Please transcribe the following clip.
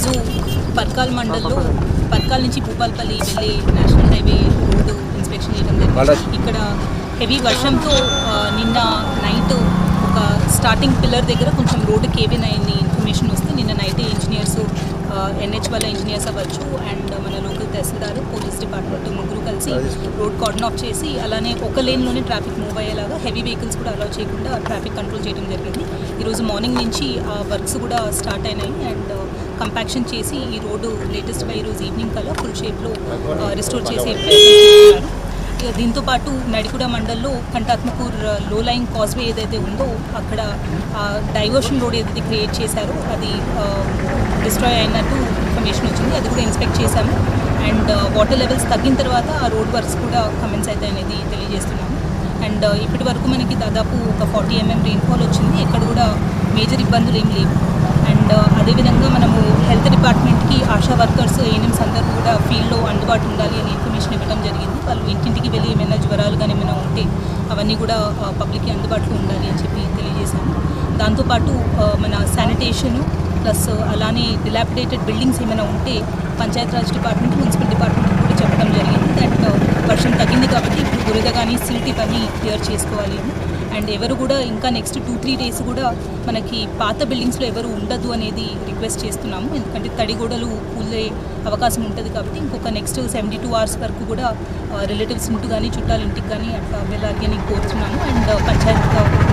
ఈరోజు పర్కాల్ మండల్లో పర్కాల్ నుంచి భూపాల్పల్లి వెళ్ళే నేషనల్ హైవే రోడ్డు ఇన్స్పెక్షన్ చేయడం జరిగింది. ఇక్కడ హెవీ వర్షంతో నిన్న నైట్ ఒక స్టార్టింగ్ పిల్లర్ దగ్గర కొంచెం రోడ్డు కేవిన్ అయింది ఇన్ఫర్మేషన్ వస్తే నిన్న నైట్ ఇంజనీర్స్ ఎన్హెచ్ వాళ్ళ ఇంజనీర్స్ అవ్వచ్చు అండ్ మన లోకల్ తహసీల్దార్ పోలీస్ డిపార్ట్మెంట్ ముగ్గురు కలిసి రోడ్ కార్డన్ ఆఫ్ చేసి అలానే ఒక లేన్లోనే ట్రాఫిక్ మూవ్ అయ్యేలాగా హెవీ వెహికల్స్ కూడా అలౌ చేయకుండా ట్రాఫిక్ కంట్రోల్ చేయడం జరిగింది. ఈరోజు మార్నింగ్ నుంచి ఆ వర్క్స్ కూడా స్టార్ట్ అయినాయి అండ్ కంపాక్షన్ చేసి ఈ రోడ్డు లేటెస్ట్గా ఈరోజు ఈవినింగ్ కల్లా ఫుల్ షేప్లో రిస్టోర్ చేసే ప్రయత్నం దీంతో పాటు నడికుడ మండల్లో కంటాత్మకూర్లో లైన్ కాజ్వే ఏదైతే ఉందో అక్కడ డైవర్షన్ రోడ్ ఏదైతే క్రియేట్ చేశారో అది డిస్ట్రాయ్ అయినట్టు ఇన్ఫర్మేషన్ వచ్చింది. అది కూడా ఇన్స్పెక్ట్ చేశాము. అండ్ వాటర్ లెవెల్స్ తగ్గిన తర్వాత ఆ రోడ్ వర్క్స్ కూడా కమెంట్స్ అయితే అనేది తెలియజేస్తున్నాము. అండ్ ఇప్పటి వరకు మనకి దాదాపు ఒక ఫార్టీ ఎంఎం రెయిన్ఫాల్ వచ్చింది. ఎక్కడ కూడా మేజర్ ఇబ్బందులు ఏం లేవు. అండ్ అదేవిధంగా మనము హెల్త్ డిపార్ట్మెంట్కి ఆశా వర్కర్స్ ఏఎన్ఎంస్ అందరూ కూడా ఫీల్డ్లో అందుబాటు ఉండాలి అని ఇన్ఫర్మేషన్ ఇవ్వడం జరిగింది. వాళ్ళు ఇంటింటికి వెళ్ళి ఏమైనా జ్వరాలు కానీ ఏమైనా ఉంటే అవన్నీ కూడా పబ్లిక్కి అందుబాటులో ఉండాలి అని చెప్పి తెలియజేశాము. దాంతోపాటు మన శానిటేషను ప్లస్ అలానే డిలాపిడేటెడ్ బిల్డింగ్స్ ఏమైనా ఉంటే పంచాయతీరాజ్ డిపార్ట్మెంట్ మున్సిపల్ డిపార్ట్మెంట్ కూడా చెప్పడం జరిగింది. దట్ వర్షం తగ్గింది కాబట్టి ఇప్పుడు బురద కానీ సిల్టీ పని క్లియర్ చేసుకోవాలి అని అండ్ ఎవరు కూడా ఇంకా నెక్స్ట్ టూ త్రీ డేస్ కూడా మనకి పాత బిల్డింగ్స్లో ఎవరు ఉండదు అనేది రిక్వెస్ట్ చేస్తున్నాము. ఎందుకంటే తడిగోడలు కూలే అవకాశం ఉంటుంది కాబట్టి ఇంకొక నెక్స్ట్ సెవెంటీ టూ అవర్స్ వరకు కూడా రిలేటివ్స్ ఇంటి కానీ చుట్టాల ఇంటికి కానీ అట్లా వెళ్ళాలి అని కోరుతున్నాము అండ్ పంచాయత్